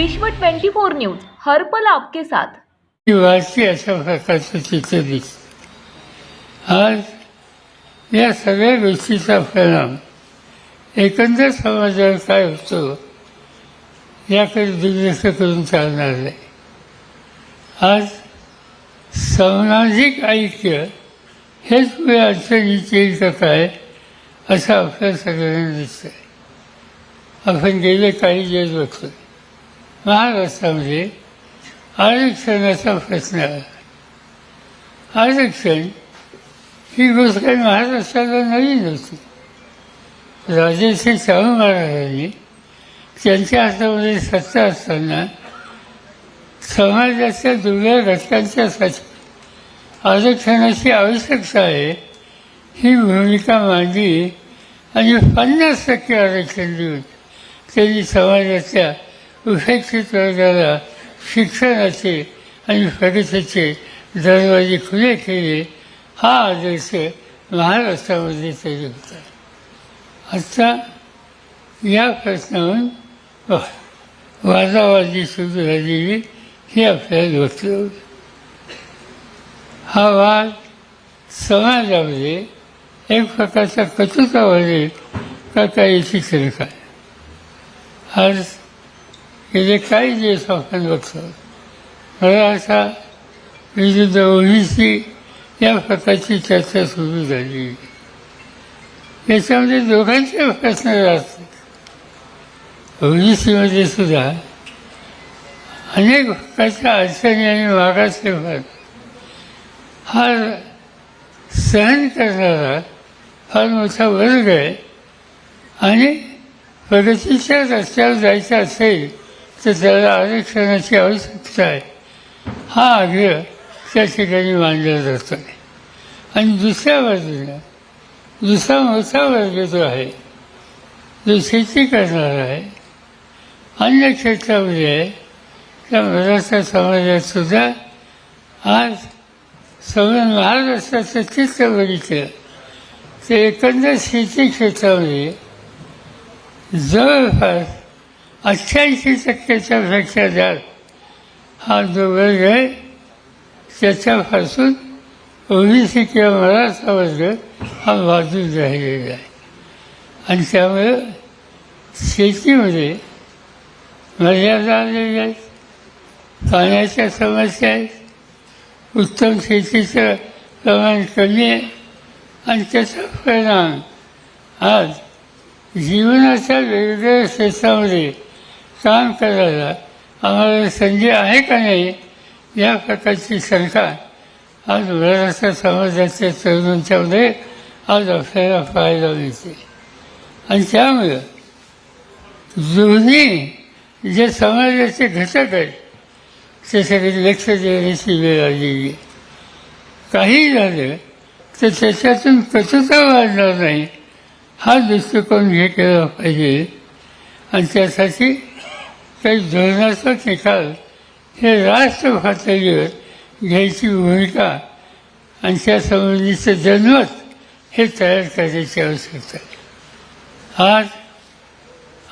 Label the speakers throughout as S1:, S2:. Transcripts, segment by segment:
S1: विश्व 24 न्यूज हर्पल आपके साथ.
S2: वाची अशा प्रकारचं चित्र दिसतं आज या सगळ्या गोष्टीचा परिणाम एकंदर समाजावर काय होतो याकडे दुर्लक्ष करून चालणार नाही. आज सामाजिक ऐक्य हेच पुढे अडचणीत येईल आहे असं आपल्या सगळ्यांना दिसतंय. आपण गेले काही दिवस बघतो महाराष्ट्रामध्ये आरक्षणाचा प्रश्न आरक्षण ही गोष्ट काही महाराष्ट्राला नवीन होती राजेश्री शाहू महाराजांनी त्यांच्या हातामध्ये सत्ता असताना समाजाच्या दुर्गा घटकांच्यासाठी आरक्षणाची आवश्यकता आहे ही भूमिका मांडली आणि पन्नास टक्के आरक्षण देऊन त्यांनी समाजाच्या उपेक्षित वर्गाला शिक्षणाचे आणि प्रगतीचे दरवाजे खुले केले हा आदर्श महाराष्ट्रामध्ये तरी होता. आता या प्रश्नावरून वादावादी सुरू झालेली ही आपल्याला बघतो हा वाद समाजामध्ये एक प्रकारचा कटुता वाढेल का काही याची काय आज गेले काही दिवस आपण बघतो मला असा विरुद्ध ओबीसी या प्रकारची चर्चा सुरू झाली. याच्यामध्ये दोघांचे प्रश्न असतात. ओबीसीमध्ये सुद्धा अनेक प्रकारच्या अडचणी आणि मागासले भाग हा सहन करणारा फार मोठा वर्ग आहे आणि प्रगतीच्या रस्त्यावर जायचं असेल तर त्याला आरक्षणाची आवश्यकता आहे. हा आग्रह त्या ठिकाणी मांडला जातो. आणि दुसऱ्या बाजूला दुसरा मोठा वर्ग जो आहे जो शेती करणारा आहे अन्य क्षेत्रामध्ये आहे त्या मराठा समाजात सुद्धा आज सगळं महाराष्ट्राचं चित्र बघितलं तर एकंदर शेती क्षेत्रामध्ये जवळपास अठ्ठ्याऐंशी टक्क्याच्या पेक्षा हा जो वर्ग आहे त्याच्यापासून ओबीसी किंवा मराठा वर्ग हा बाजून राहिलेला आहे. आणि त्यामुळं शेतीमध्ये मर्यादा आलेल्या आहेत पाण्याच्या समस्या आहेत उत्तम शेतीचं प्रमाण कमी आहे आणि त्याचा परिणाम आज जीवनाच्या वेगवेगळ्या क्षेत्रामध्ये काम करायला. आम्हाला संधी आहे का नाही या प्रकारची शंका आज बऱ्याचशा समाजाच्या तरुणांच्यामध्ये आज आपल्याला पाहायला मिळते. आणि त्यामुळं दोन्ही जे समाजाचे घटक आहेत त्याच्याकडे लक्ष देण्याची वेळ आलेली आहे. काही झालं तर त्याच्यातून कचुता वाढणार नाही हा दृष्टिकोन हे केला पाहिजे. आणि त्यासाठी काही धोरणाचा निकाल हे राष्ट्र पातळीवर घ्यायची भूमिका आणि त्यासंबंधीचं जनमत हे तयार करण्याची आवश्यकता आहे. आज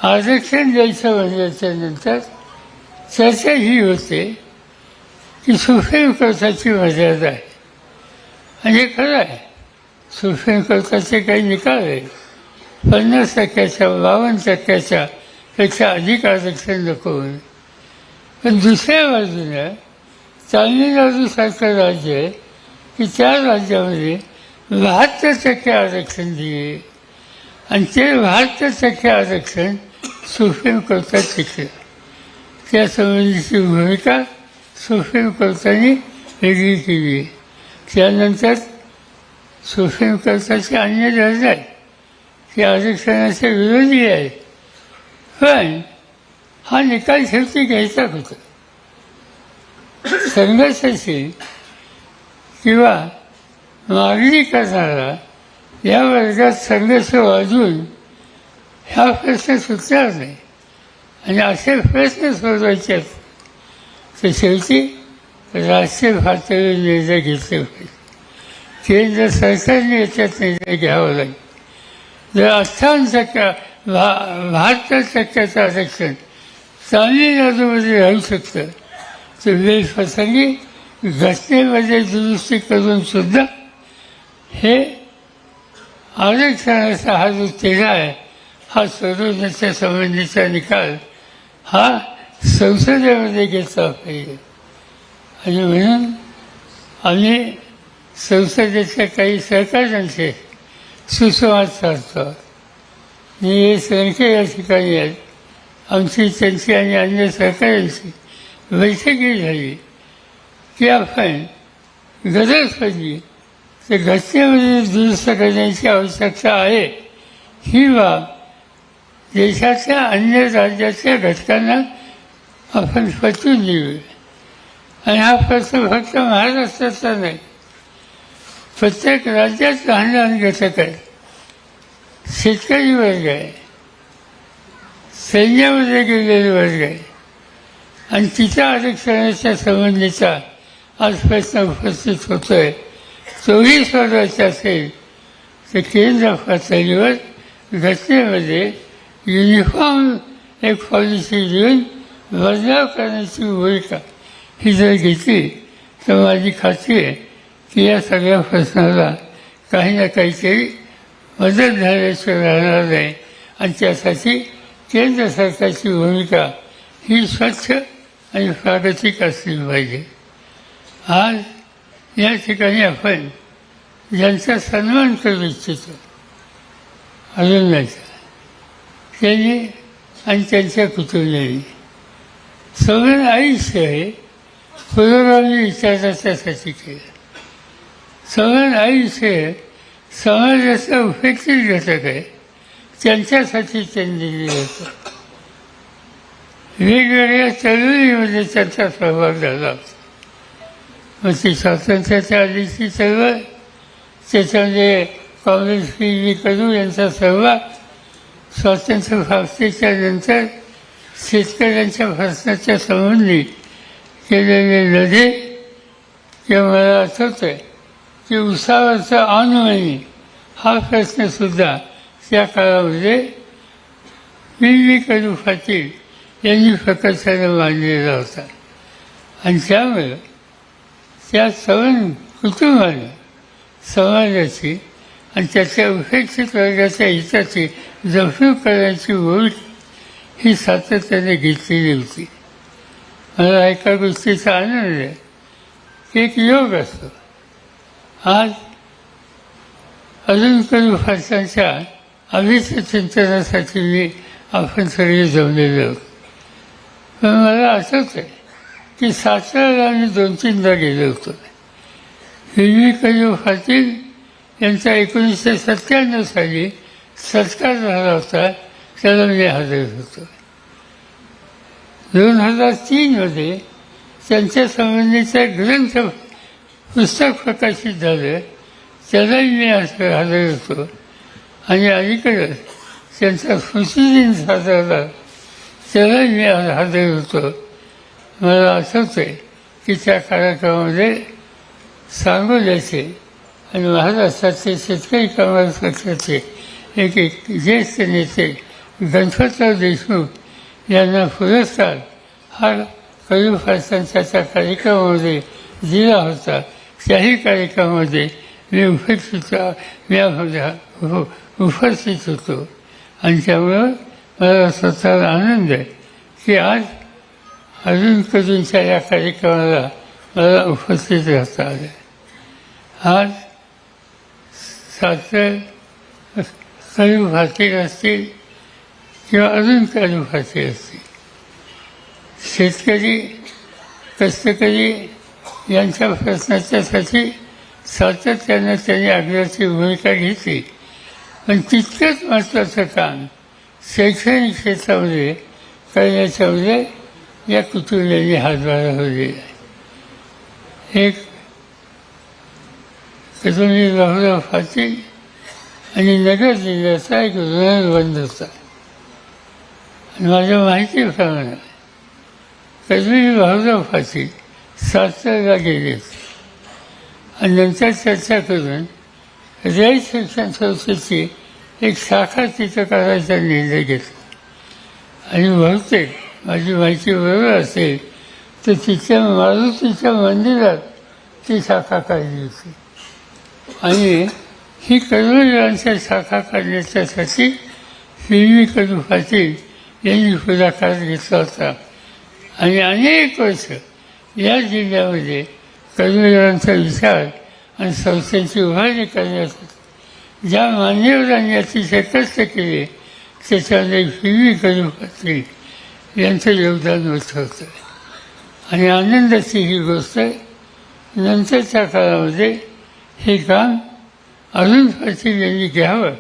S2: आरक्षण द्यायचं म्हणल्याच्या नंतर चर्चा ही होते की सुप्रीम कोर्टाची मर्यादा आहे. आणि हे खरं आहे सुप्रीम कोर्टाचे काही निकाल आहे पन्नास टक्क्याच्या बावन्न टक्क्याच्या पेक्षा अधिक आरक्षण नको होईल. पण दुसऱ्या बाजूला तामिळनाडूसारखं राज्य आहे की त्या राज्यामध्ये बहात्तर टक्के आरक्षण दिले. आणि ते बहात्तर टक्के आरक्षण सुप्रीम कोर्टात टिकलं. त्यासंबंधीची भूमिका सुप्रीम कोर्टाने वेगळी केली आहे. त्यानंतर सुप्रीम कोर्टाचे अन्य निर्णय आहेत ते आरक्षणाचे विरोधी आहेत पण हा निकाल शेवटी घ्यायचा होता. संघर्षाची किंवा मागणी करणारा या वर्गात संघर्ष वाजून ह्या प्रश्न सुटणार नाही. आणि असे प्रश्न सोडवायचे आहेत. तर शेवटी राष्ट्रीय पातळीवर निर्णय घेतले पाहिजे केंद्र सरकारने याच्यात निर्णय घ्यावा लागेल. जर अठ्ठावन्न बहा बहात्तर टक्क्याचं आरक्षण. चांगली राज्यामध्ये राहू शकतं. तर वेळप्रसंगी घटनेमध्ये दुरुस्ती करून सुद्धा हे आरक्षणाचा हा जो तेढा आहे हा सोडवण्याच्या संबंधीचा निकाल हा संसदेमध्ये घेतला पाहिजे. आणि म्हणून आम्ही संसदेच्या काही सहकार्यांचे सुसंवाद साधतो. मी हे संख्या या ठिकाणी आहेत आमची त्यांची आणि अन्य सरकारांची बैठकी झाली. की आपण गरज पडली तर घटनेमध्ये म्हणजे दुरुस्त करण्याची आवश्यकता आहे. ही बाब देशाच्या अन्य राज्याच्या घटकांना आपण पटवून देऊ. आणि हा प्रश्न फक्त महाराष्ट्राचा नाही. प्रत्येक राज्यात लहान लहान घटक आहेत. शेतकरी वर्ग आहे सैन्यामध्ये गेलेले वर्ग आहे आणि तिच्या आरक्षणाच्या संबंधीचा आज प्रश्न उपस्थित आहे तोही सोडवायचा असेल तर केंद्र पातळीवर घटनेमध्ये युनिफॉर्म एक पॉलिसी घेऊन बदलाव करण्याची भूमिका ही। जर घेतली तर माझी खात्री आहे की या सगळ्या प्रश्नाला काही ना काहीतरी मदत झाल्याशिवाय राहणार नाही आणि त्यासाठी केंद्र सरकारची भूमिका ही स्वच्छ आणि प्रागतिक असली पाहिजे. आज या ठिकाणी आपण ज्यांचा सन्मान करू इच्छितो अरुणाचा त्यांनी आणि त्यांच्या कुटुंबियांनी सगळं आयुष्य हे पुरोगामी विचाराच्यासाठी केलं. सगळं आयुष्य समाजाचं उपेक्षित घटक आहे. त्यांच्यासाठी त्यांनी होतं. वेगवेगळ्या चळवळीमध्ये त्यांचा सहभाग झाला. होता मग ती स्वातंत्र्याच्या आधीची चळवळ त्याच्यामध्ये काँग्रेस पी कडू यांचा सहभाग स्वातंत्र्य प्राप्तीच्या नंतर शेतकऱ्यांच्या भाषणाच्या संबंधी केलेले लढे किंवा मला आठवतं आहे की उसावाचा अनुमनी हा प्रश्नसुद्धा त्या काळामध्ये पी व्ही कडू पाटील यांनी प्रकर्षानं मांडलेला होता. आणि त्यामुळं त्या सवन कुटुंबानं समाजाची आणि त्याच्या उपेक्षित वर्गाच्या हिताची जपणूक करण्याची भूमिका ही सातत्याने घेतलेली होती. मला एका गोष्टीचा आनंद आहे. की एक योग असतो. आज अजून कमी फारसांच्या अभिष्ट चिंतनासाठी मी आपण सगळे जमलेलो आहोत. पण मला आठवत आहे की सासऱ्याला आम्ही दोन तीनदा गेलो होतो. हिरवी कयू पाटील यांचा एकोणीसशे सत्त्याण्णव साली सत्कार झाला होता त्याला मी हजर होतो. दोन हजार तीनमध्ये त्यांच्या संबंधीचा ग्रंथ पुस्तक प्रकाशित झालं. त्यालाही मी असं हजर होतो. आणि अलीकडं त्यांचा स्मृतिदिन साजरा झाला त्यालाही मी हजर होतो. मला आठवतं आहे की त्या कार्यक्रमामध्ये सांगोल्याचे आणि महाराष्ट्राचे शेतकरी कामगार पक्षाचे एक एक ज्येष्ठ नेते गणपतराव देशमुख यांना पुरस्कार हा कवी फारसांच्या त्या कार्यक्रमामध्ये दिला होता. त्याही कार्यक्रमामध्ये मी उपस्थित मी उपस्थित होतो. आणि त्यामुळं मला स्वतःला आनंद आहे की आज अजून कधींच्या या कार्यक्रमाला मला उपस्थित राहता आलं. आज सासर काही भाषिक असतील किंवा अजून काही भाषिक असतील. शेतकरी कष्टकरी यांच्या प्रश्नाच्यासाठी सातत्यानं त्यांनी आग्रहाची भूमिका घेतली. पण तितकंच महत्त्वाचं काम शैक्षणिक क्षेत्रामध्ये करण्याच्यामध्ये या कुटुंबियांनी हातभार लावलेला आहे एक कदमी बाबूराव पाटील आणि नगर जिल्ह्याचा एक बंद होता. आणि माझ्या माहितीप्रमाणे कदमी बाबूराव पाटील सातारला गेले होते आणि नंतर चर्चा करून रयत शिक्षण संस्थेची एक शाखा तिथं करायचा निर्णय घेतला. आणि बहुतेक माझी माहिती बरोबर असेल तर तिच्या मारुतीच्या मंदिरात ती शाखा काढली होती. आणि ही कर्मवीरांच्या शाखा काढण्याच्यासाठी व्ही व्ही कडू पाटील यांनी पुढाकार घेतला होता. आणि अनेक वर्ष या जिल्ह्यामध्ये कर्मवीरांचा विचार आणि संस्थेची उभारणी करण्यासाठी ज्या मान्यवरांनी अतिशय कष्ट केले त्याच्यामध्ये व्ही व्ही करू पाटील यांचं योगदान होत होतं. आणि आनंदाची ही गोष्ट नंतरच्या काळामध्ये हे काम अरुण पाटील यांनी घ्यावं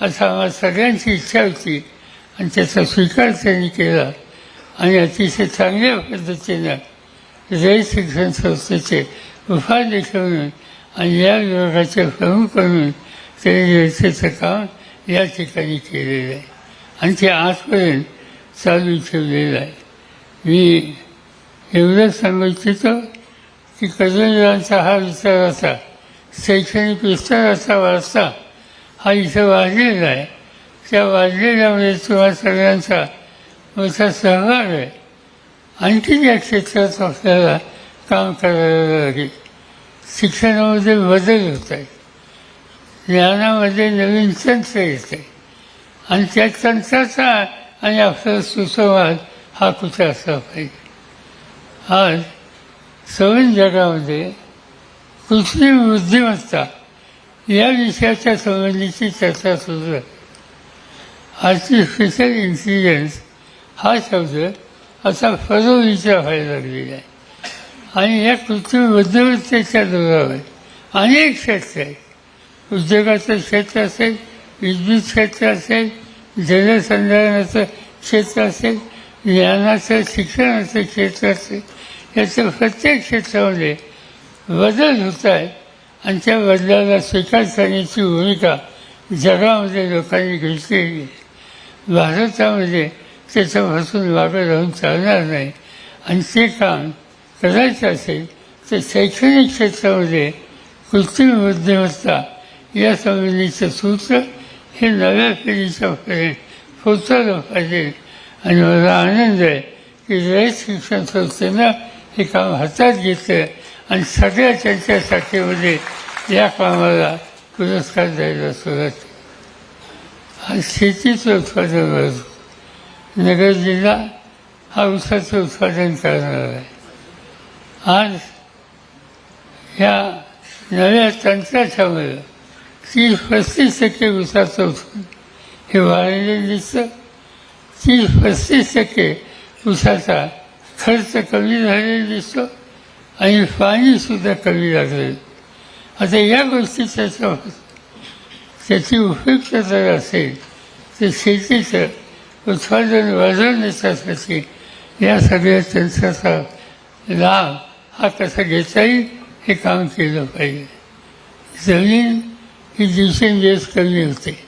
S2: असं आम्हाला सगळ्यांची इच्छा होती आणि त्याचा स्वीकार त्यांनी केला आणि अतिशय चांगल्या पद्धतीनं जय शिक्षण संस्थेचे उपाध्यक्ष म्हणून आणि या विभागाचे प्रमुख म्हणून त्यांनी रयतेचं काम या ठिकाणी केलेलं आहे आणि ते आजपर्यंत चालू ठेवलेलं आहे मी एवढं सांगू इच्छितो की कर्मवीरांचा हा विचार असा शैक्षणिक विस्ताराचा वारसा हा इथं वाढलेला आहे त्या वाढलेल्यामुळे तुम्हा सगळ्यांचा मोठा सहभाग आहे आणखी या क्षेत्रात आपल्याला काम करायला लागेल शिक्षणामध्ये बदल होत आहे. ज्ञानामध्ये नवीन तंत्र येत आहे. आणि त्या तंत्राचा आणि आपला सुसंवाद हा कुठे असला पाहिजे? आज सवन जगामध्ये कृत्रिम बुद्धिमत्ता या विषयाच्या संबंधीची चर्चा सुरू आहे. आर्टिफिशियल इंटेलिजन्स हा शब्द असा आता विचार व्हायला लागलेला आहे. आणि या कृत्रिम बुद्धिमत्तेच्या जोरावर अनेक क्षेत्र आहेत. उद्योगाचं क्षेत्र असेल विद्युत क्षेत्र असेल जलसंधारणाचं क्षेत्र असेल ज्ञानाचं शिक्षणाचं क्षेत्र असेल याचं प्रत्येक क्षेत्रामध्ये बदल होत आहे. आणि त्या बदलाला स्वीकार करण्याची भूमिका जगामध्ये लोकांनी घेतलेली आहे. भारतामध्ये त्याच्यापासून मागं राहून चालणार नाही. आणि ते काम करायचं असेल तर शैक्षणिक क्षेत्रामध्ये कृत्रिम बुद्धिमत्ता या संबंधीचं सूत्र हे नव्या पिढीच्या पर्यंत पोचायला पाहिजे. आणि मला आनंद आहे की रयत शिक्षण संस्थेनं हे काम हातात घेतलं आणि सगळ्या त्यांच्या शाखेमध्ये या कामाला पुरस्कार द्यायला सुरुवात आज शेतीचं उत्पादन वाढतो नगर जिल्हा हा ऊसाचं उत्पादन करणार आहे. आज ह्या नव्या तंत्राच्यामुळे तीस पस्तीस टक्के ऊसाचं उत्पन्न हे वाढलेलं दिसतं. तीस पस्तीस टक्के ऊसाचा खर्च कमी झालेला दिसतो आणि पाणीसुद्धा कमी लागलेलं आता या गोष्टी त्याच्या त्याची उपयुक्तता असेल तर शेतीचं उत्पादन वाढवण्यासाठी या सगळ्या त्यांचा लाभ हा कसा घेता येईल हे काम केलं पाहिजे. जमीन ही दिवसेंदिवस कमी होते.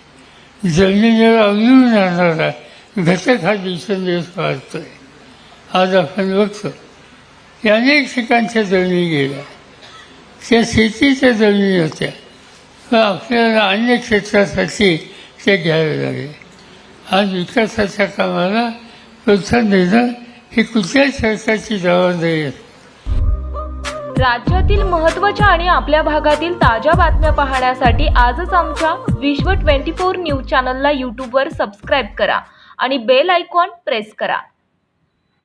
S2: जमिनीवर अवलंबून राहणारा घटक हा दिवसेंदिवस वाढतोय. आज आपण बघतो की अनेक ठिकाणच्या जमिनी गेल्या. त्या शेतीच्या जमिनी होत्या. पण आपल्याला अन्य क्षेत्रासाठी ते घ्यावे लागले. आज विकासाच्या कामाला प्रोत्साहन देणं ही कुठल्याही सरकारची जबाबदारी आहे.
S1: राज्यातील महत्त्वाच्या आणि आपल्या भागातील ताज्या बातम्या पाहण्यासाठी आजच आमच्या विश्व 24 न्यूज चॅनलला यूट्यूबवर सबस्क्राईब करा आणि बेल आयकॉन प्रेस करा.